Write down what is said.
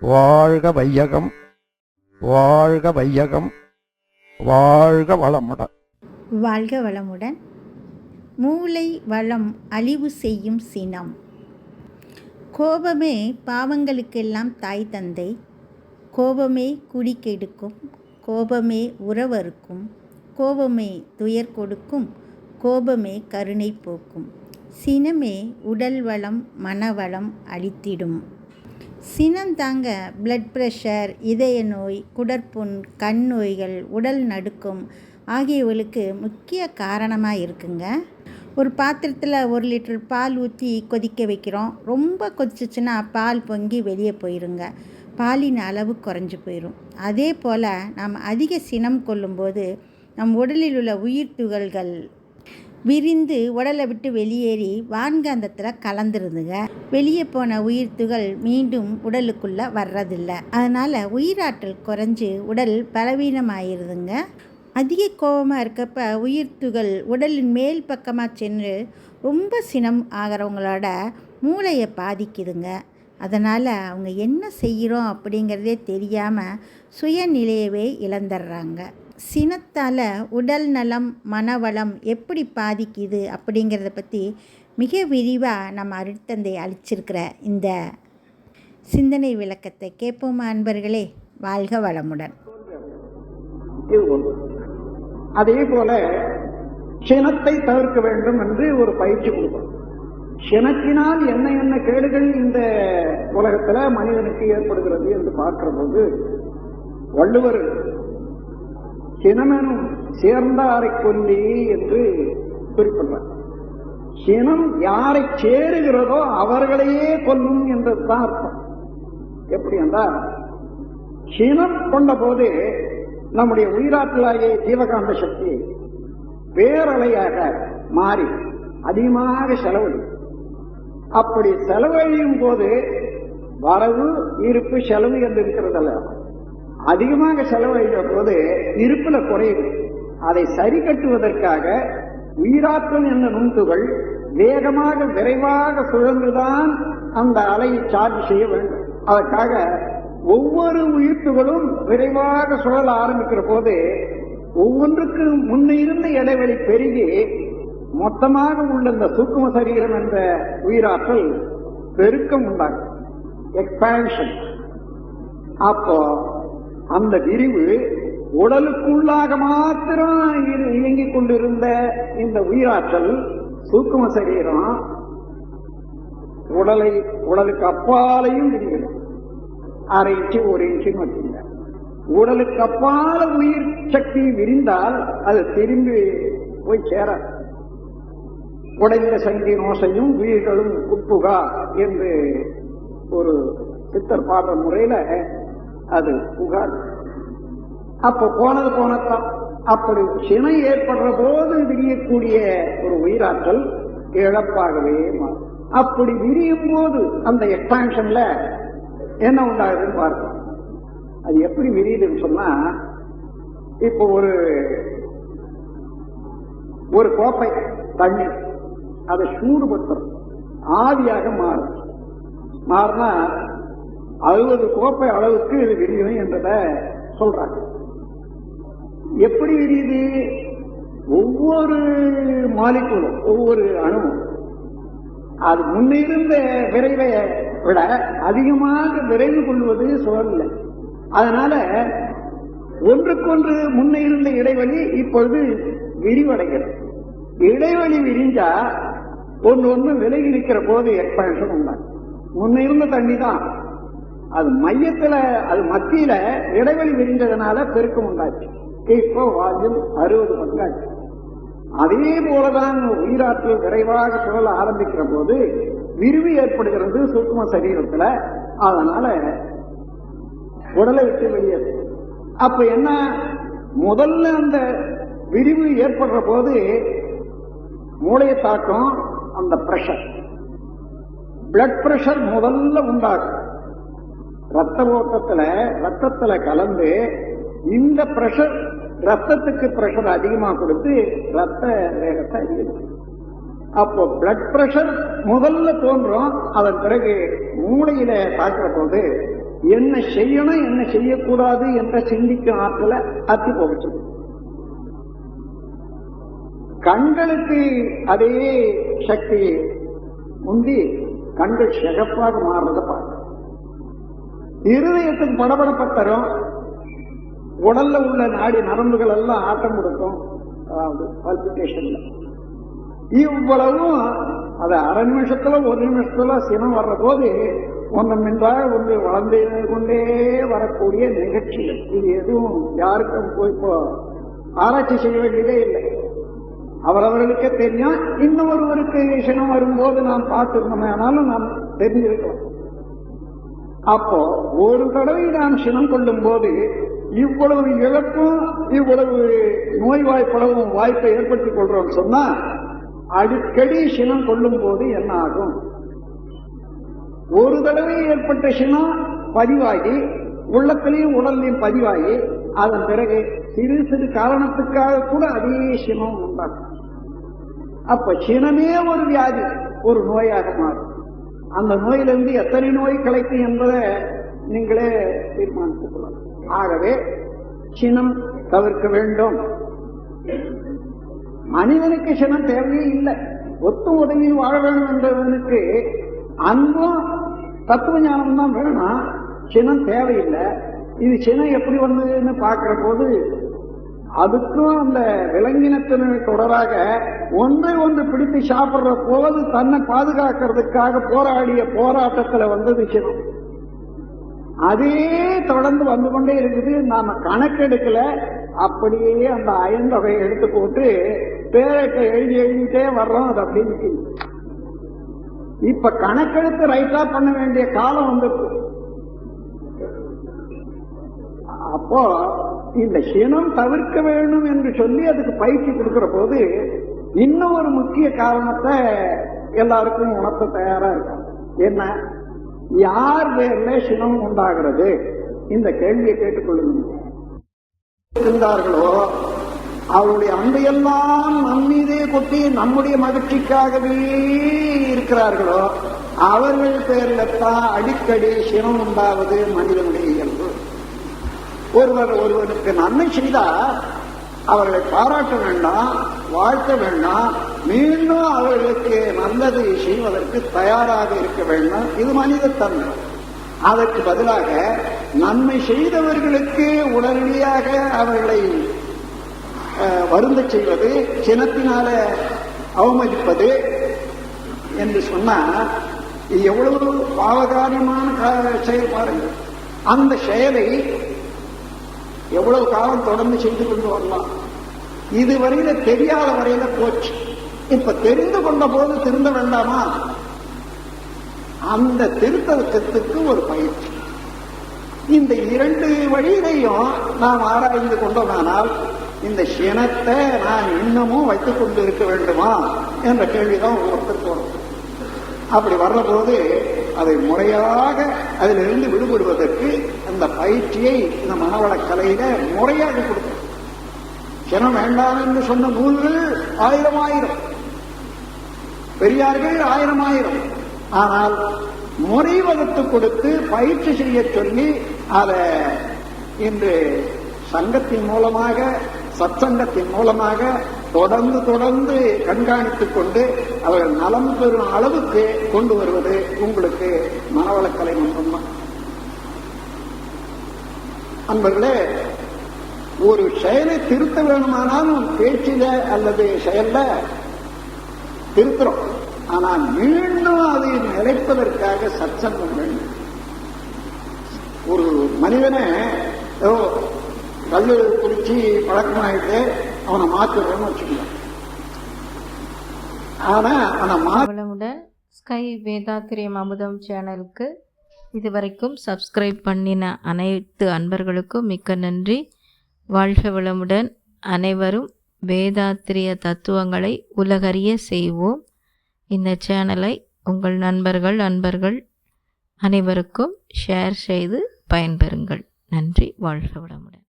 வாழ்க வையகம் வாழ்க வையகம் வாழ்க வளமுடன். வாழ்க வளமுடன். மூளை வளம் அழிவு செய்யும் சினம். கோபமே பாவங்களுக்கெல்லாம் தாய் தந்தை. கோபமே குடிக்கெடுக்கும் கோபமே உறவருக்கும் கோபமே துயர் கொடுக்கும் கோபமே கருணை போக்கும். சினமே உடல் வளம் மனவளம் அழித்திடும். சினம் தாங்க பிளட் ப்ரெஷர் இதய நோய் குடற்புண் கண் நோய்கள் உடல் நடுக்கம் ஆகியவர்களுக்கு முக்கிய காரணமாக இருக்குங்க. ஒரு பாத்திரத்தில் ஒரு லிட்டர் பால் ஊற்றி கொதிக்க வைக்கிறோம். ரொம்ப கொதிச்சிச்சுன்னா பால் பொங்கி வெளியே போயிருங்க. பாலின் அளவு குறைஞ்சி போயிடும் அதே போல் நாம் அதிக சினம் கொள்ளும்போது நம் உடலில் உள்ள உயிர் துகள்கள் விரிந்து உடலை விட்டு வெளியேறி வான்காந்தத்தில் கலந்துருதுங்க வெளியே போன உயிர் துகள் மீண்டும் உடலுக்குள்ளே வர்றதில்ல. அதனால் உயிராற்றல் குறைஞ்சு உடல் பலவீனமாயிருதுங்க. அதிக கோபமாக இருக்கப்ப உயிர் துகள் உடலின் மேல் பக்கமாக சென்று ரொம்ப சினம் ஆகிறவங்களோட மூளையை பாதிக்குதுங்க. அதனால் அவங்க என்ன செய்கிறோம் அப்படிங்கிறதே தெரியாமல் சுயநிலையவே இழந்துடுறாங்க சினத்தால் உடல் நலம் மனவளம் எப்படி பாதிக்குது அப்படிங்கிறத பற்றி மிக விரிவாக நம்ம அருட்தந்தை அளிச்சிருக்கிற இந்த சிந்தனை விளக்கத்தை கேட்போம் அன்பர்களே? வாழ்க வளமுடன். அதே போல சினத்தை தவிர்க்க வேண்டும் என்று ஒரு பயிற்சி கொடுக்கும் சினத்தினால் என்ன என்ன கேடுகள் இந்த உலகத்துல மனிதனுக்கு ஏற்படுகிறது என்று பார்க்கிற போது வள்ளுவர் சினமெனும் சேர்ந்தாரை கொல்லி என்று குறிப்பிடுறார். சினம் யாரை சேருகிறதோ அவர்களையே கொல்லும் என்றுதான் அர்த்தம். எப்படி என்றால் சினம் கொண்ட போது நம்முடைய உயிராற்றலாகிய ஜீவகாந்த சக்தி பேரலையாக மாறி அதிகமாக செலவழி அப்படி செலவழியும் போது வரவு இருப்பு செலவு என்று இருக்கிறதல்ல. அதிகமாக செலவழிக்கிற போது இருப்புல குறையுது. அதை சரி கட்டுவதற்காக உயிராற்றல் என்ற நுண்துகள் வேகமாக விரைவாக சுழன்றுதான் அந்த அலையை சார்ஜ் செய்ய வேண்டும். அதற்காக ஒவ்வொரு உயிர்த்துகளும் விரைவாக சுழல ஆரம்பிக்கிற போது ஒவ்வொன்றுக்கு முன்ன இருந்த இடைவெளி பெருகி மொத்தமாக உள்ள இந்த சூக்கும சரீரம் என்ற உயிராற்றல் பெருக்கம் உண்டாகும். எக்ஸ்பான்ஷன் அப்போ அந்த விரிவு உடலுக்குள்ளாக மாத்திரம் இயங்கிக் கொண்டிருந்த இந்த உயிராற்றல் சூக்கும சரீரம் உடலை உடலுக்கு அப்பாலையும் விரிகிறது. அரை இன்ச்சு ஒரு இன்ச்சுன்னு வச்சுங்க உடலுக்கு அப்பால உயிர் சக்தி விரிந்தால் அது திரும்பி போய் சேர உடைந்த சங்கி நோசையும் உயிர்களும் குப்புகா என்று ஒரு சித்தர் பாடுற முறையில அது புகார். அப்ப போனது போனத்தான். அப்படி சினை ஏற்படுற போது விரியக்கூடிய ஒரு உயிராற்றல் இழப்பாகவே மாறும். அப்படி விரியும் போது அந்த எக்ஸ்பான்ஷன்ல என்ன உண்டாகுதுன்னு பார்ப்போம். அது எப்படி விரியுதுன்னு சொன்னா இப்போ ஒரு ஒரு கோப்பை தண்ணி அதை சூடுபடுத்துறோம் ஆவியாக மாறும். மாறினா அறுபது கோப்பை அளவுக்கு இது விரியும் என்றத சொல்றாங்க. எப்படி விரியுது ஒவ்வொரு மாலிக்குளும் ஒவ்வொரு அணுவும். அது முன்னிருந்த விரைவை விட அதிகமாக விரைவு கொள்வது சுழல்ல அதனால ஒன்றுக்கொன்று முன்ன இருந்த இடைவெளி இப்பொழுது விரிவடைகிறது. இடைவெளி விரிஞ்சா ஒன்று ஒன்று விலகி நிற்கிற போது எக்ஸ்பான்ஷன் உண்டாகும் முன்ன இருந்த தண்ணி தான். அது மையத்துல அது மத்தியில இடைவெளி விரிஞ்சதுனால பெருக்கம் உண்டாச்சு. இப்போ வால்யூம் அறுபது பங்காச்சு. அதே போலதான் உயிராற்றல் விரைவாக சுழல ஆரம்பிக்கிற போது விரிவு ஏற்படுகிறது சூக்ம சரீரத்துல. அதனால உடலை விட்டு வெளியேறு அப்ப என்ன? முதல்ல அந்த விரிவு ஏற்படுற போது மூளையை தாக்கம் அந்த பிரஷர் பிளட் பிரஷர் முதல்ல உண்டாகும். ரத்த ஓட்டத்துல ரத்தத்துல கலந்து இந்த பிரஷர் ரத்தத்துக்கு பிரஷர் அதிகமா கொடுத்து ரத்த வேகத்தை அதிகரிக்கும். அப்போ பிளட் பிரஷர் முதல்ல தோன்றும் அதன் பிறகு மூளையில தாக்குற போது என்ன செய்யணும் என்ன செய்யக்கூடாது என்ற சிந்திக்கும் ஆற்றல அத்தி போச்சு கண்களுக்கு அதே சக்தி முந்தி கண்கள் சிகப்பாக மாறுறத பார்க்க இருதயத்துக்கு படபடப்ப தரும் உடல்ல உள்ள நாடி நரம்புகள் எல்லாம் ஆட்டம் கொடுக்கும் அதாவது பல்பிட்டேஷன்ல இவ்வளவும் அது அரை நிமிஷத்துல ஒரு நிமிஷத்துல சினம் வர்ற போது ஒன்றும் என்றால் ஒன்று வளர்ந்து கொண்டே வரக்கூடிய நிகழ்ச்சிகள். இது எதுவும் யாருக்கும் போய் இப்போ ஆராய்ச்சி செய்ய வேண்டியதே இல்லை. அவரவர்களுக்கே தெரியும். இன்னொருவருக்கு சினம் வரும்போது நாம் பார்த்துருந்தோமே ஆனாலும் நாம் தெரிஞ்சிருக்கலாம். அப்போ ஒரு தடவை நாம் சினம் கொள்ளும் போது இவ்வளவு இழப்பும் இவ்வளவு நோய்வாய்ப்படவும் வாய்ப்பை ஏற்படுத்திக் கொள்றோம் சொன்னா அடிக்கடி சினம் கொள்ளும் போது என்ன ஆகும்? ஒரு தடவை ஏற்பட்ட சினம் பதிவாகி உள்ளத்திலையும் உடல்லையும் பதிவாகி அதன் பிறகு சிறு சிறு காரணத்துக்காக கூட அதே சினம் உண்டாகும். அப்ப சினமே ஒரு வியாதி ஒரு நோயாக மாறும். அந்த நோயிலிருந்து எத்தனை நோய் கிடைக்கும் என்பதை நீங்களே தீர்மானித்துக் கொள்ளலாம். ஆகவே சினம் தவிர்க்க வேண்டும். மனிதனுக்கு சினம் தேவையே இல்லை. ஒத்து உதவி வாழ வேண்டும் என்றவனுக்கு அன்பும் தத்துவ ஞானம் தான் வேணும். சினம் தேவையில்லை. இது சினம் எப்படி வந்ததுன்னு பார்க்கிற போது அதுக்கும் அந்த விலங்கினத்தின தொடராக ஒன்றை ஒன்று பிடித்து சாப்பிடுற போது தன்னை பாதுகாக்கிறதுக்காக போராடிய போராட்டத்துல வந்தது சிவம் அதே தொடர்ந்து வந்து கொண்டே இருக்குது. நாம கணக்கெடுக்கல. அப்படியே அந்த அயந்தொகையை எடுத்து போட்டு பேரட்டை எழுதி எழுதிட்டே வர்றோம் அது அப்படி நிக்குது. இப்ப கணக்கெடுத்து ரைட்டா பண்ண வேண்டிய காலம் வந்துருக்கு. அப்போ இந்த சினம் தவிர்க்க வேணும் என்று சொல்லி அதுக்கு பயிற்சி கொடுக்கிற போது இன்னும் ஒரு முக்கிய காரணத்தை எல்லாருக்கும் உணர்த்த தயாரா இருக்கும் என்ன? யார் பேர்ல சினம் உண்டாகிறது? இந்த கேள்வியை கேட்டுக்கொள்ளுங்க இருந்தார்களோ? அவருடைய அன்பையெல்லாம் நம்மீதே கொட்டி நம்முடைய மகிழ்ச்சிக்காகவே இருக்கிறார்களோ? அவர்கள் பேர்ல தான் அடிக்கடி சினம் உண்டாவது மனிதனுடைய ஒருவர் ஒருவருக்கு நன்மை செய்தால் அவர்களை பாராட்ட வேண்டாம் வாழ்த்த வேண்டாம். மீண்டும் அவர்களுக்கு நல்லது செய்வதற்கு தயாராக இருக்க வேண்டும். இது மனித தன்மை அதற்கு பதிலாக நன்மை செய்தவர்களுக்கு உடனடியாக அவர்களை வருந்த செய்வது சினத்தினால அவமதிப்பது என்று சொன்னா எவ்வளவு பாவகாரியமான செயல்பாடுகள் அந்த செயலை எவ்வளவு காலம் தொடர்ந்து செய்து கொண்டு வரலாம்? இதுவரையில தெரியாத வரையில போச்சு. இப்ப தெரிந்து கொண்ட போது திருந்த வேண்டாமா? அந்த திருத்தத்துக்கு ஒரு பயிற்சி. இந்த இரண்டு வழியிலையும் நாம் ஆராய்ந்து கொண்டோமானால் இந்த சினத்தை நான் இன்னமும் வைத்துக் கொண்டு இருக்க வேண்டுமா? என்ற கேள்விதான் ஒருத்தர் வரும். அப்படி வர்றபோது அதை முறையாக அதிலிருந்து விடுபடுவதற்கு அந்த பயிற்சியை இந்த மனவளக்கலையில முறையாக கொடுக்கும் கிணம் வேண்டாம் என்று சொன்ன நூல்கள் ஆயிரம் ஆயிரம். பெரியார்கள் ஆயிரம் ஆயிரம். ஆனால் முறை வகுத்து கொடுத்து பயிற்சி செய்ய சொல்லி அதை இன்று சங்கத்தின் மூலமாக சத்சங்கத்தின் மூலமாக தொடர்ந்து தொடர்ந்து கண்காணித்துக் கொண்டு அவர்கள் நலம் பெறும் அளவுக்கு கொண்டு வருவது உங்களுக்கு மனவளக்கலை மன்றம்தான் அன்பர்களே ஒரு செயலை திருத்த வேணுமானாலும் பேச்சில அல்லது செயல்ல திருத்துறோம். ஆனால் மீண்டும் அதை நிலைப்பதற்காக சச்சங்கம் வேண்டும். ஒரு மனிதனை ஏதோ கல்லு குறிச்சி பழக்கமாயிட்டு அவனை மாத்திடுறோம்னு வச்சுக்கலாம் ஆனால் அவனை மா ஸ்கை வேதாத்திரியம் அமுதம் சேனலுக்கு இதுவரைக்கும் சப்ஸ்கிரைப் பண்ணின அனைத்து அன்பர்களுக்கும் மிக்க நன்றி. வாழ்க வளமுடன். அனைவரும் வேதாத்திரிய தத்துவங்களை உலகறிய செய்வோம். இந்த சேனலை உங்கள் நண்பர்கள் அன்பர்கள் அனைவருக்கும் ஷேர் செய்து பயன்பெறுங்கள். நன்றி. வாழ்க வளமுடன்.